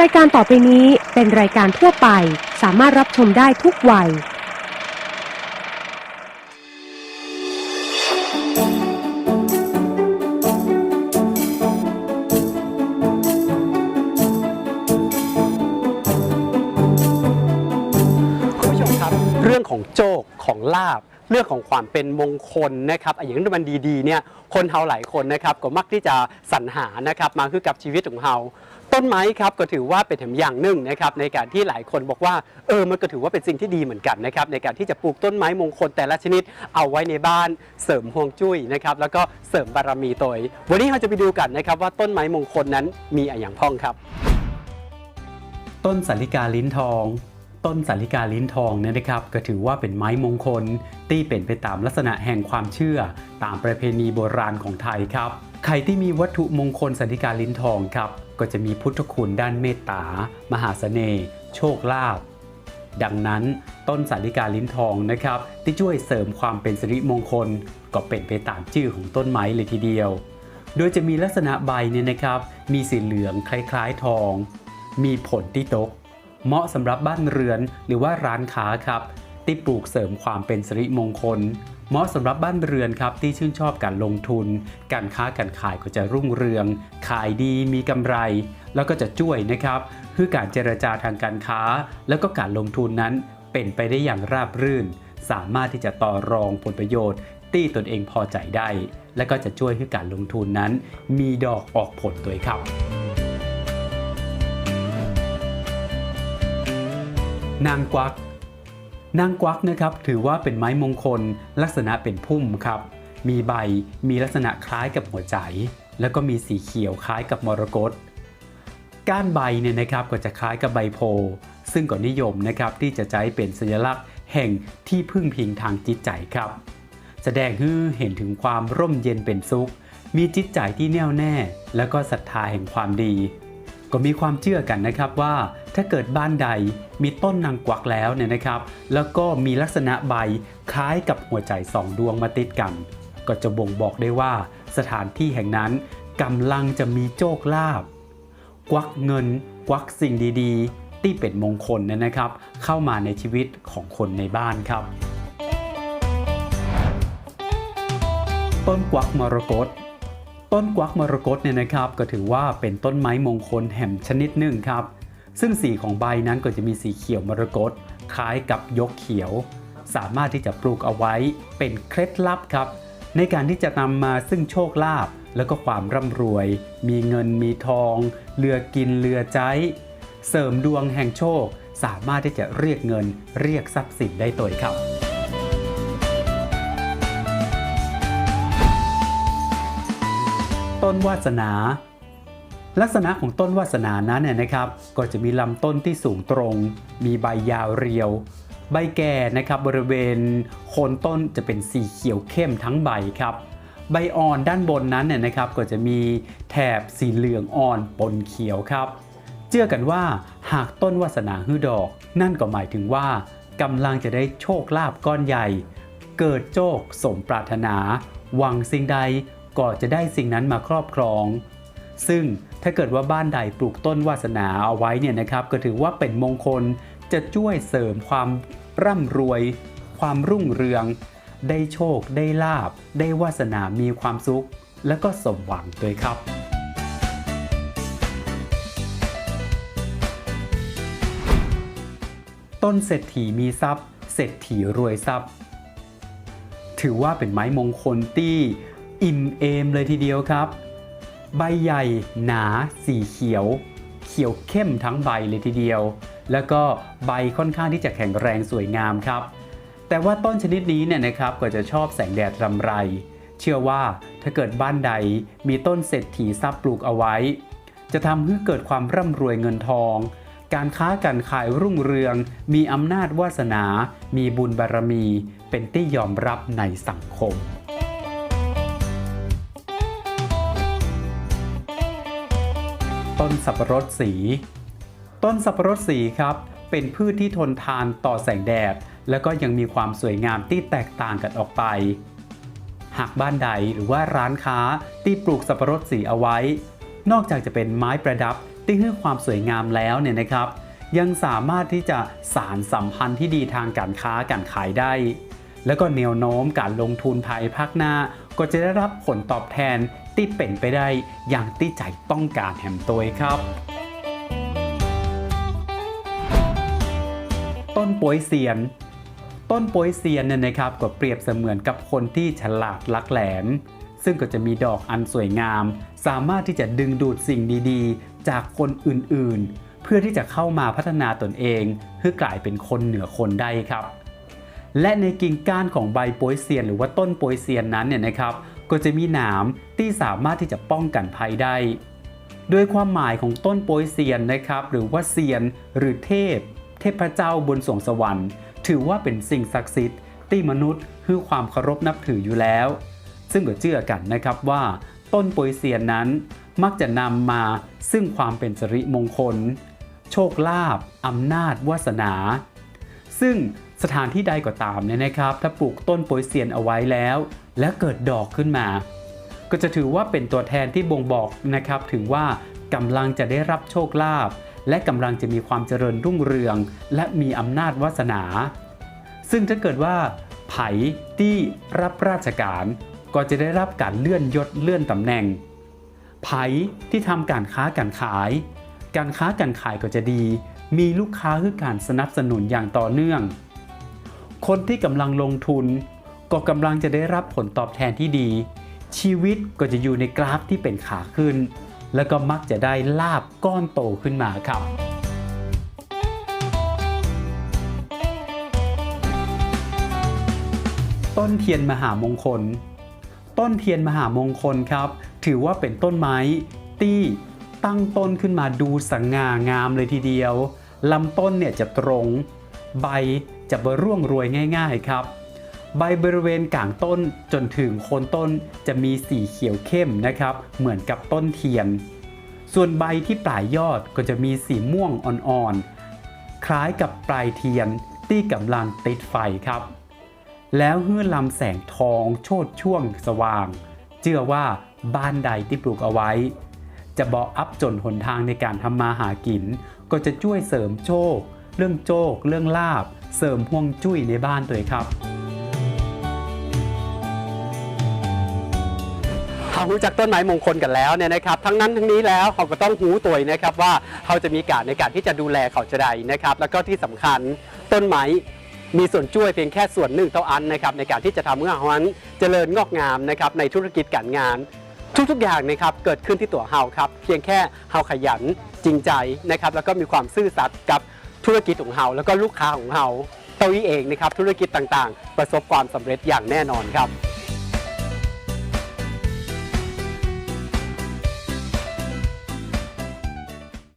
รายการต่อไปนี้เป็นรายการทั่วไป สามารถรับชมได้ทุกวัย คุณผู้ชมครับ เรื่องของโจกของลาบ เรื่องของความเป็นมงคลนะครับอย่างที่มันดีๆเนี่ยคนเฮาหลายคนนะครับก็มักที่จะสรรหานะครับมาคือกับชีวิตของเฮา ต้นไม้ครับก็ถือว่าเป็นแถมอย่างหนึ่งนะครับในการที่หลายคนบอกว่าเออมันก็ถือว่าเป็นสิ่งที่ดีเหมือนกันนะครับในการที่จะปลูกต้นไม้มงคลแต่ละชนิดเอาไว้ในบ้านเสริมฮวงจุ้ยนะครับแล้วก็เสริมบารมีตัวองวันนี้เราจะไปดูกันนะครับว่าต้นไม้มงคลนั้นมีอะไรอย่างพ้องครับ ต้นสาลิกาลิ้นทองต้นสาลิกาลิ้นทองเนี่ยนะครับก็ถือว่าเป็นไม้มงคลที่เป็นไปตามลักษณะแห่งความเชื่อ ตามประเพณีโบราณของไทยครับ ใครที่มีวัตถุมงคลสาลิการลิ้นทองครับ ก็จะมีพุทธคุณด้านเมตตา มหาเสน่ห์โชคลาภดังนั้นต้นสาลิกาลิ้นทองนะครับ ที่ช่วยเสริมความเป็นสิริมงคล ก็เป็นไปตามชื่อของต้นไม้เลยทีเดียว โดยจะมีลักษณะใบเนี่ยนะครับ มีสีเหลืองคล้ายๆทอง มีผลที่ตก เหมาะสำหรับบ้านเรือนหรือว่าร้านค้าครับ ที่ปลูกเสริมความเป็นสิริมงคล เหมาะสำหรับบ้านเรือนครับที่ชื่นชอบการลงทุน การค้าการขายก็จะรุ่งเรือง ขายดีมีกำไร แล้วก็จะช่วยนะครับคือการเจรจาทางการค้า แล้วก็การลงทุนนั้นเป็นไปได้อย่างราบรื่น สามารถที่จะต่อรองผลประโยชน์ที่ตนเองพอใจได้ และก็จะช่วยให้การลงทุนนั้น มีดอกออกผลตัวยครับ นางกวัก นางกวักนะครับถือว่าเป็นไม้มงคล ลักษณะเป็นพุ่มครับ มีใบมีลักษณะคล้ายกับหัวใจ แล้วก็มีสีเขียวคล้ายกับมรกตก้านใบเนี่ยนะครับก็จะคล้ายกับใบโพ ซึ่งก็นิยมนะครับที่จะใช้เป็นสัญลักษณ์ แห่งที่พึ่งพิงทางจิตใจครับ แสดงให้เห็นถึงความร่มเย็นเป็นสุข มีจิตใจที่แน่วแน่ แล้วก็ศรัทธาแห่งความดี ก็มีความเชื่อกันนะครับว่า ถ้าเกิดบ้านใดมีต้นนางกวักแล้วเนี่ยนะครับ แล้วก็มีลักษณะใบคล้ายกับหัวใจสองดวงมาติดกัน ก็จะบ่งบอกได้ว่า สถานที่แห่งนั้นกำลังจะมีโชคลาภกวักเงิน กวักสิ่งดีๆ ที่เป็นมงคลเนยนะครับ เข้ามาในชีวิตของคนในบ้านครับ ต้นกวักมรกต ต้นกวักมรกตเนี่ยนะครับก็ถือว่าเป็นต้นไม้มงคลแห่งชนิดหนึ่งครับ ซึ่งสีของใบนั้นก็จะมีสีเขียวมรกตคล้ายกับยกเขียว สามารถที่จะปลูกเอาไว้เป็นเคล็ดลับครับ ในการที่จะนำมาซึ่งโชคลาภแล้วก็ความร่ำรวย มีเงินมีทอง เรือกินเรือใจ เสริมดวงแห่งโชค สามารถที่จะเรียกเงินเรียกทรัพย์สินได้ตัวครับ ต้นวาสนา ลักษณะของต้นวาสนานั้นเนี่ยนะครับ ก็จะมีลำต้นที่สูงตรง มีใบยาวเรียว ใบแก่นะครับบริเวณโคนต้นจะเป็นสีเขียวเข้มทั้งใบครับ ใบอ่อนด้านบนนั้นเนี่ยนะครับ ก็จะมีแถบสีเหลืองอ่อนปนเขียวครับ เชื่อกันว่าหากต้นวาสนาฮือดอก นั่นก็หมายถึงว่ากำลังจะได้โชคลาภก้อนใหญ่ เกิดโชคสมปรารถนา หวังสิ่งใด ก็จะได้สิ่งนั้นมาครอบครอง ซึ่งถ้าเกิดว่าบ้านใดปลูกต้นวาสนาเอาไว้เนี่ยนะครับ ก็ถือว่าเป็นมงคลจะช่วยเสริมความร่ำรวย ความรุ่งเรือง ได้โชค ได้ลาบ ได้วาสนามีความสุข และก็สมหวังด้วยครับต้นเศรษฐีมีทรัพย์ เศรษฐีรวยทรัพย์ ถือว่าเป็นไม้มงคลที่ อิ่มเอมเลยทีเดียวครับ ใบใหญ่หนาสีเขียว เขียวเข้มทั้งใบเลยทีเดียว แล้วก็ใบค่อนข้างที่จะแข็งแรงสวยงามครับ แต่ว่าต้นชนิดนี้เนี่ยนะครับก็จะชอบแสงแดดรำไร เชื่อว่าถ้าเกิดบ้านใดมีต้นเศรษฐีทรัพย์ปลูกเอาไว้ จะทำให้เกิดความร่ำรวยเงินทองการค้าการขายรุ่งเรือง มีอำนาจวาสนา มีบุญบารมี เป็นที่ยอมรับในสังคม ต้นสับปะรดสี ต้นสับปะรดสีครับ เป็นพืชที่ทนทานต่อแสงแดด แล้วก็ยังมีความสวยงามที่แตกต่างกันออกไป หากบ้านใดหรือว่าร้านค้าที่ปลูกสับปะรดสีเอาไว้ นอกจากจะเป็นไม้ประดับที่ให้ความสวยงามแล้วเนี่ยนะครับ ยังสามารถที่จะสารสัมพันธ์ที่ดีทางการค้าการขายได้ แล้วก็แนวโน้มการลงทุนภายภาคหน้า ก็จะได้รับผลตอบแทนที่เป็นไปได้อย่างที่ใจต้องการแหมตัวครับต้นป่วยเซียนต้นโปยเซียนเนี่ยนะครับก็เปรียบเสมือนกับคนที่ฉลาดลักแหลม ซึ่งก็จะมีดอกอันสวยงาม สามารถที่จะดึงดูดสิ่งดีๆ จากคนอื่นๆ เพื่อที่จะเข้ามาพัฒนาตนเอง เพื่อกลายเป็นคนเหนือคนได้ครับ และในกิ่งก้านของใบโปยเซียน หรือว่าต้นโปยเซียนนั้นเนี่ยนะครับ ก็จะมีหนามที่สามารถที่จะป้องกันภัยได้โดยความหมายของต้นโปยเซียนนะครับ หรือว่าเซียน หรือเทพ เทพเจ้าบนสวงสวรรค์ ถือว่าเป็นสิ่งศักดิ์สิทธิ์ที่มนุษย์ให้ความเคารพนับถืออยู่แล้ว ซึ่งก็เชื่อกันนะครับว่า ต้นโปยเซียนนั้น มักจะนำมาซึ่งความเป็นสิริมงคล โชคลาภอำนาจวาสนา ซึ่ง สถานที่ใดก็ตามเนี่ยนะครับ ถ้าปลูกต้นโปยเซียนเอาไว้แล้ว และเกิดดอกขึ้นมา ก็จะถือว่าเป็นตัวแทนที่บ่งบอกนะครับถึงว่ากำลังจะได้รับโชคลาภและกำลังจะมีความเจริญรุ่งเรือง และมีอำนาจวาสนา ซึ่งถ้าเกิดว่า ไผ่ที่รับราชการ ก็จะได้รับการเลื่อนยศเลื่อนตำแหน่ง ไผ่ที่ทำการค้าการขาย การค้าการขายก็จะดี มีลูกค้าคือการสนับสนุนอย่างต่อเนื่อง คนที่กำลังลงทุน ก็กำลังจะได้รับผลตอบแทนที่ดี ชีวิตก็จะอยู่ในกราฟที่เป็นขาขึ้น แล้วก็มักจะได้ลาบก้อนโตขึ้นมาครับ ต้นเทียนมหามงคล ต้นเทียนมหามงคลครับ ถือว่าเป็นต้นไม้ที่ตั้งต้นขึ้นมาดูสง่างามเลยทีเดียวลำต้นเนี่ยจะตรง ใบ จะบร่วงโรวยง่าย ๆ ครับ ใบบริเวณกลางต้นจนถึงโคนต้นจะมีสีเขียวเข้มนะครับ เหมือนกับต้นเทียน ส่วนใบที่ปลายยอดก็จะมีสีม่วงอ่อนๆ คล้ายกับปลายเทียนที่กำลังติดไฟครับ แล้วฮื้อลำแสงทองโชดช่วงสว่าง เชื่อว่าบ้านใดที่ปลูกเอาไว้ จะบออัพจนหนทางในการทำมาหากิน ก็จะช่วยเสริมโชค เรื่องโชค เรื่องลาบ เสริมห่วงจุ้ยในบ้านตัวเลยครับเรารู้จักต้นไม้มงคลกันแล้วเนี่ยนะครับทั้งนั้นทั้งนี้แล้วเราก็ต้องหูตัวนะครับว่าเขาจะมีการในการที่จะดูแลเขาจะใดนะครับ แล้วก็ที่สำคัญต้นไม้มีส่วนช่วยเพียงแค่ส่วนหนึ่งเท่าอันนะครับในการที่จะทำให้เขานั้นเจริญงอกงามนะครับในธุรกิจการงาน ทุกๆอย่างนะครับเกิดขึ้นที่ตัวเฮาครับเพียงแค่เฮาขยันจริงใจนะครับแล้วก็มีความซื่อสัตย์กับ ธุรกิจของเฮาแล้วก็ลูกค้าของเฮาเท่าอี้เองนะครับธุรกิจต่างๆ ประสบความสำเร็จอย่างแน่นอนครับ